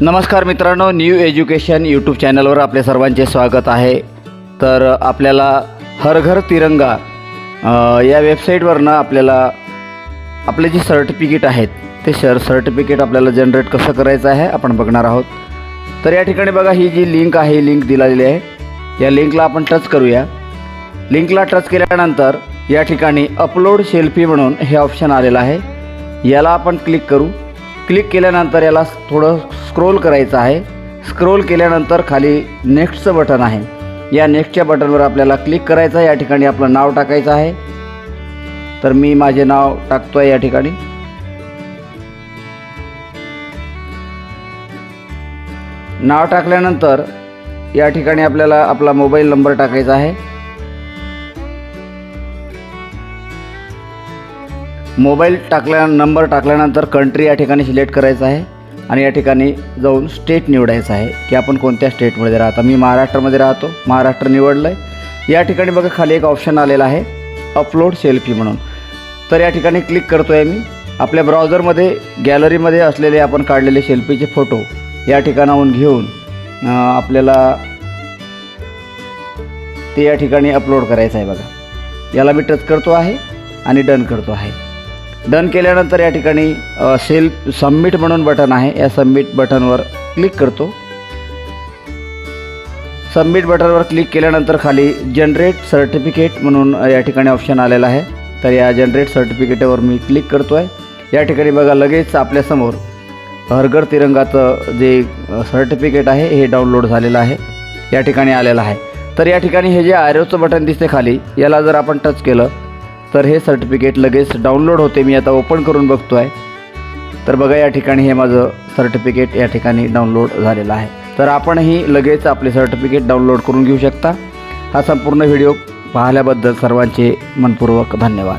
नमस्कार मित्रांनो new education YouTube चॅनलवर आपले सर्वांचे स्वागत आहे. तर आपल्याला हर घर तिरंगा या वेबसाईटवरनं आपल्याला आपले जे सर्टिफिकेट आहेत ते शर सर्टिफिकेट आपल्याला जनरेट कसं करायचं आहे आपण बघणार आहोत. तर या ठिकाणी बघा ही जी लिंक आहे ही लिंक दिलेली आहे. या लिंकला आपण टच करूया. लिंकला टच केल्यानंतर या ठिकाणी अपलोड सेल्फी म्हणून हे ऑप्शन आलेलं आहे. याला आपण क्लिक करू. क्लिक केल्यानंतर याला थोडं स्क्रोल करायचं आहे. स्क्रोल केल्यानंतर खाली नेक्स्टचं बटन आहे. या नेक्स्टच्या बटनवर आपल्याला क्लिक करायचं आहे. या ठिकाणी आपलं नाव टाकायचं आहे. तर मी माझे नाव टाकतो आहे या ठिकाणी. नाव टाकल्यानंतर या ठिकाणी आपल्याला आपला मोबाईल नंबर टाकायचा आहे. मोबाईल टाकल्या नंबर टाकल्यानंतर कंट्री या ठिकाणी सिलेक्ट करायचं आहे आणि या ठिकाणी जाऊन स्टेट निवडायचं आहे की आपण कोणत्या स्टेटमध्ये राहता. मी महाराष्ट्रामध्ये राहतो. महाराष्ट्र निवडलं आहे या ठिकाणी बघा खाली एक ऑप्शन आलेला आहे अपलोड सेल्फी म्हणून. तर या ठिकाणी क्लिक करतो आहे मी. आपल्या ब्राउझरमध्ये गॅलरीमध्ये असलेले आपण काढलेले सेल्फीचे फोटो या ठिकाणाहून घेऊन आपल्याला ते या ठिकाणी अपलोड करायचं आहे बघा. याला मी टच करतो आहे आणि डन करतो आहे. डन केल्यानंतर या ठिकाणी सेल्फ सबमिट म्हणून बटन आहे. या सबमिट बटनवर क्लिक करतो. सबमिट बटनवर क्लिक केल्यानंतर खाली जनरेट सर्टिफिकेट म्हणून या ठिकाणी ऑप्शन आलेला आहे. तर या जनरेट सर्टिफिकेटवर मी क्लिक करतो आहे या ठिकाणी बघा लगेच आपल्यासमोर हरघर तिरंगाचं जे सर्टिफिकेट आहे हे डाउनलोड झालेलं आहे. या ठिकाणी आलेलं आहे. तर या ठिकाणी हे जे आरोचं बटन दिसते खाली याला जर आपण टच केलं तर हे सर्टिफिकेट लगेच डाउनलोड होते मी आता ओपन करून बघतो आहे तर बघा या ठिकाणी हे माझं सर्टिफिकेट या ठिकाणी डाउनलोड झालेलं आहे. तर आपणही लगेच आपले सर्टिफिकेट डाउनलोड करून घेऊ शकता. हा संपूर्ण व्हिडिओ पाहिल्याबद्दल सर्वांचे मनपूर्वक धन्यवाद.